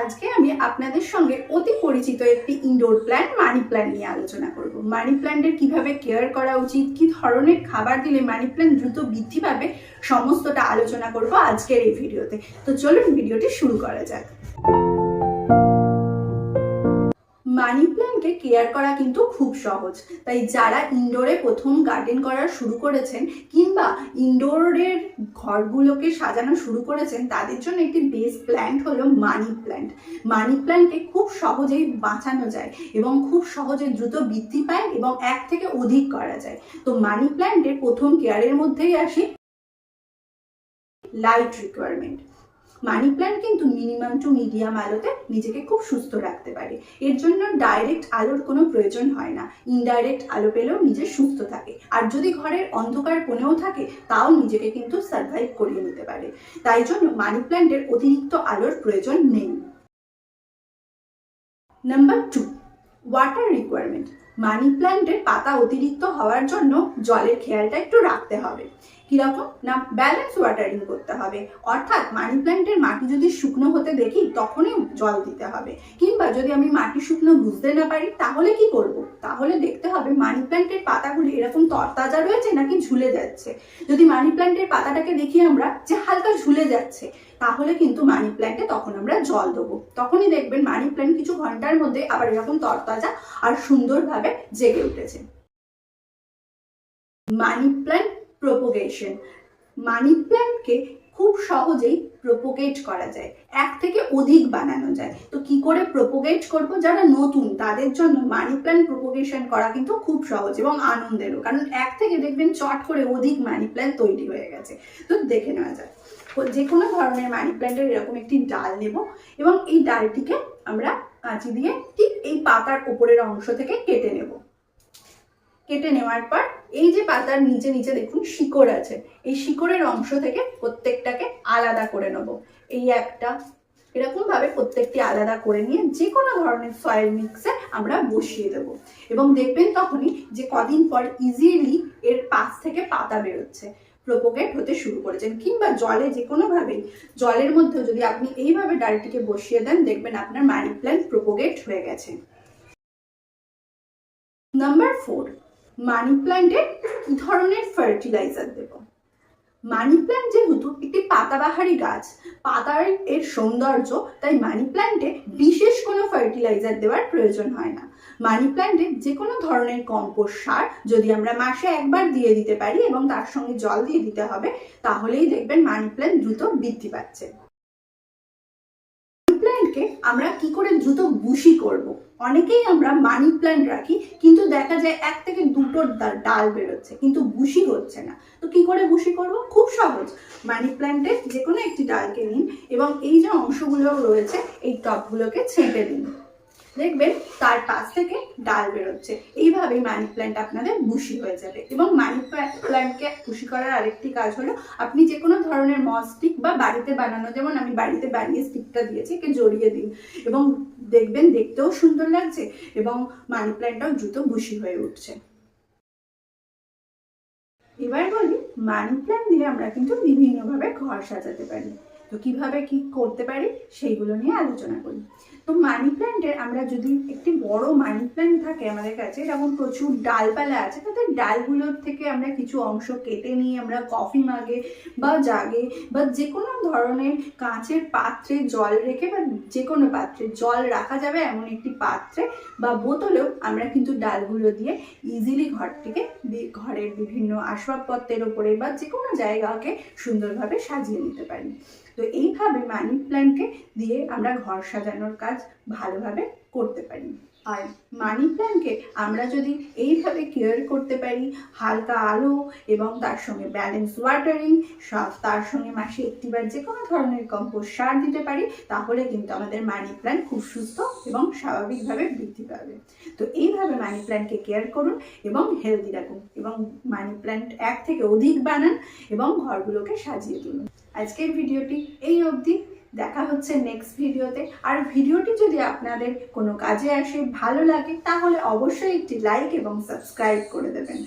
আজকে আমি আপনাদের সঙ্গে অতি পরিচিত একটি ইনডোর প্ল্যান্ট মানি প্ল্যান্ট নিয়ে আলোচনা করব। মানি প্ল্যান্টের কীভাবে কেয়ার করা উচিত, কি ধরনের খাবার দিলে মানি প্ল্যান্ট দ্রুত বৃদ্ধি পাবে, সমস্তটা আলোচনা করব আজকের এই ভিডিওতে তো। চলুন ভিডিওটি শুরু করা যাক। মানি প্ল্যান্টকে কেয়ার করা কিন্তু খুব সহজ। তাই যারা ইনডোরে প্রথম গার্ডেন করা শুরু করেছেন কিংবা ইনডোরের ঘরগুলোকে সাজানো শুরু করেছেন, তাদের জন্য একটি বেস্ট প্ল্যান্ট হলো মানি প্ল্যান্ট মানি প্ল্যান্টকে খুব সহজেই বাঁচানো যায় এবং খুব সহজে দ্রুত বৃদ্ধি পায় এবং এক থেকে অধিক করা যায়। তো মানি প্ল্যান্টের প্রথম কেয়ারের মধ্যেই আসি লাইট রিকোয়ারমেন্ট মানি প্ল্যান্ট কিন্তু মিনিমাম টু মিডিয়াম আলোতে নিজেকে খুব সুস্থ রাখতে পারে। এর জন্য ডাইরেক্ট আলোর কোনো প্রয়োজন হয় না। ইনডাইরেক্ট আলো পেলেও নিজে সুস্থ থাকে। আর যদি ঘরের অন্ধকার কোণেও থাকে, তাও নিজেকে কিন্তু সার্ভাইভ করিয়ে নিতে পারে। তাই জন্য মানি প্ল্যান্টের অতিরিক্ত আলোর প্রয়োজন নেই। Number two water requirement money প্ল্যান্টের পাতা অতিরিক্ত হওয়ার জন্য জলের খেয়ালটা একটু রাখতে হবে। কীরকম? না ব্যালেন্স ওয়াটারিং করতে হবে। অর্থাৎ মানি প্ল্যান্টের মাটি যদি শুকনো হতে দেখি, তখনই জল দিতে হবে। কিংবা যদি আমি মাটি শুকনো বুঝতে না পারি, তাহলে কি করব? তাহলে দেখতে হবে মানি প্ল্যান্টের পাতাগুলি এরকম তরতাজা রয়েছে নাকি ঝুলে যাচ্ছে। যদি মানি প্ল্যান্টের পাতাটাকে দেখি আমরা যে হালকা ঝুলে যাচ্ছে, তাহলে কিন্তু মানি প্ল্যান্টে তখন আমরা জল দেবো। তখনই দেখবেন মানি প্ল্যান্ট কিছু ঘণ্টার মধ্যে আবার এরকম তরতাজা আর সুন্দরভাবে জেগে উঠেছে। মানি প্ল্যান্ট প্রোপোগেশন মানি প্ল্যান্টকে খুব সহজেই প্রোপোগেট করা যায়। এক থেকে অধিক বানানো যায়। তো কি করে প্রোপোগেট করব? যারা নতুন, তাদের জন্য মানি প্ল্যান্ট প্রোপোগেশন করা কিন্তু খুব সহজ এবং আনন্দেরও। কারণ এক থেকে দেখবেন চট করে অধিক মানি প্ল্যান্ট তৈরি হয়ে গেছে। তো দেখে নেওয়া যায় যে কোনো ধরনের মানি প্ল্যান্টের এরকম একটি ডাল নেব এবং এই ডালটিকে আমরা কাঁচি দিয়ে ঠিক এই পাতার উপরের অংশ থেকে কেটে নেব। কেটে নেওয়ার পর এই যে পাতার নিচে নিচে দেখুন শিকড় আছে। এই শিকড়ের অংশ থেকে প্রত্যেকটাকে আলাদা করে নেব। এই একটা এরকম ভাবে প্রত্যেকটি আলাদা করে নিয়ে যে কোনো ধরনের সয়েল মিক্সে আমরা বসিয়ে দেব। এবং দেখবেন তখনই যে কদিন পর ইজিলি এর পাশ থেকে পাতা বেরোচ্ছে প্রোপোগেট হতে শুরু করেছেন কিংবা জলে যে কোনোভাবেই, জলের মধ্যেও যদি আপনি এইভাবে ডালটিকে বসিয়ে দেন, দেখবেন আপনার মানি প্ল্যান্ট প্রোপোগেট হয়ে গেছে। নাম্বার ফোর মানি প্ল্যান্টে কি ধরনের ফার্টিলাইজার দেব? মানি প্ল্যান্ট যেহেতু একটি পাতাবাহারি গাছ, পাতার এর সৌন্দর্য, তাই মানি প্ল্যান্টে বিশেষ কোনো ফার্টিলাইজার দেওয়ার প্রয়োজন হয় না। মানি প্ল্যান্টে যে কোনো ধরনের কম্পোস্ট সার যদি আমরা মাসে একবার দিয়ে দিতে পারি এবং তার সঙ্গে জল দিয়ে দিতে হবে, তাহলেই দেখবেন মানি প্ল্যান্ট দ্রুত বৃদ্ধি পাচ্ছে। প্ল্যান্টকে আমরা কি করে দ্রুত বুশি করব। অনেকেই আমরা মানি প্ল্যান্ট রাখি, কিন্তু দেখা যায় এক থেকে দুটো ডাল বেরোচ্ছে, কিন্তু বুশি হচ্ছে না। তো কি করে বুশি করব? খুব সহজ। মানি প্ল্যান্টের যে কোনো একটি ডালকে নিন এবং এই যে অংশগুলো রয়েছে, এই টপগুলোকে ছেঁটে দিন দেখবেন তার পাশ থেকে ডাল বেরোচ্ছে। এইভাবেই মানি প্ল্যান্ট আপনাদের বুশি হয়ে যাবে এবং মানি প্ল্যান্টকে বুশি করার আরেকটি কাজ হলো, আপনি যে কোনো ধরনের মস স্টিক বা বাড়িতে বানানো, যেমন আমি বাড়িতে বানিয়ে স্টিকটা দিয়েছি, একে জড়িয়ে দিন এবং দেখবেন দেখতেও সুন্দর লাগছে এবং মানি প্ল্যান্টটাও দ্রুত বুশি হয়ে উঠছে। এবার বলি মানি প্ল্যান্ট দিয়ে আমরা কিন্তু বিভিন্নভাবে ঘর সাজাতে পারি। তো কীভাবে কি করতে পারি সেইগুলো নিয়ে আলোচনা করি। তো মানি প্ল্যান্টের আমরা যদি একটি বড় মানি প্ল্যান্ট থাকে আমাদের কাছে, যেমন প্রচুর ডালপালা আছে তাদের ডালগুলোর থেকে আমরা কিছু অংশ কেটে নিয়ে আমরা কফি মাগে বা জাগে বা যে কোনো ধরনের কাঁচের পাত্রে জল রেখে বা যে কোনো পাত্রে জল রাখা যাবে এমন একটি পাত্রে বা বোতলেও আমরা কিন্তু ডালগুলো দিয়ে ইজিলি ঘরটিকে ঘরের বিভিন্ন আসবাবপত্রের ওপরে বা যে কোনো জায়গাকে সুন্দরভাবে সাজিয়ে নিতে পারি। তো এইভাবে মানি প্ল্যান্টকে দিয়ে আমরা ঘর সাজানোর কাজ ভালোভাবে করতে পারি। আর মানি প্ল্যান্টকে আমরা যদি এইভাবে কেয়ার করতে পারি, হালকা আলো এবং তার সঙ্গে ব্যালেন্স ওয়াটারিং সব তার সঙ্গে মাসে একটিবার যে কোনো ধরনের কম্পোস্ট সার দিতে পারি, তাহলে কিন্তু আমাদের মানি প্ল্যান্ট খুব সুস্থ এবং স্বাভাবিকভাবে বৃদ্ধি পাবে। তো এইভাবে মানি প্ল্যান্টকে কেয়ার করুন এবং হেলদি রাখুন এবং মানি প্ল্যান্ট এক থেকে অধিক বানান এবং ঘরগুলোকে সাজিয়ে তুলুন। আজকের ভিডিওটি এই অবধি। দেখা হচ্ছে নেক্সট ভিডিওতে। আর ভিডিওটি যদি আপনাদের কোনো কাজে আসে, ভালো লাগে, তাহলে অবশ্যই একটি লাইক এবং সাবস্ক্রাইব করে দেবেন।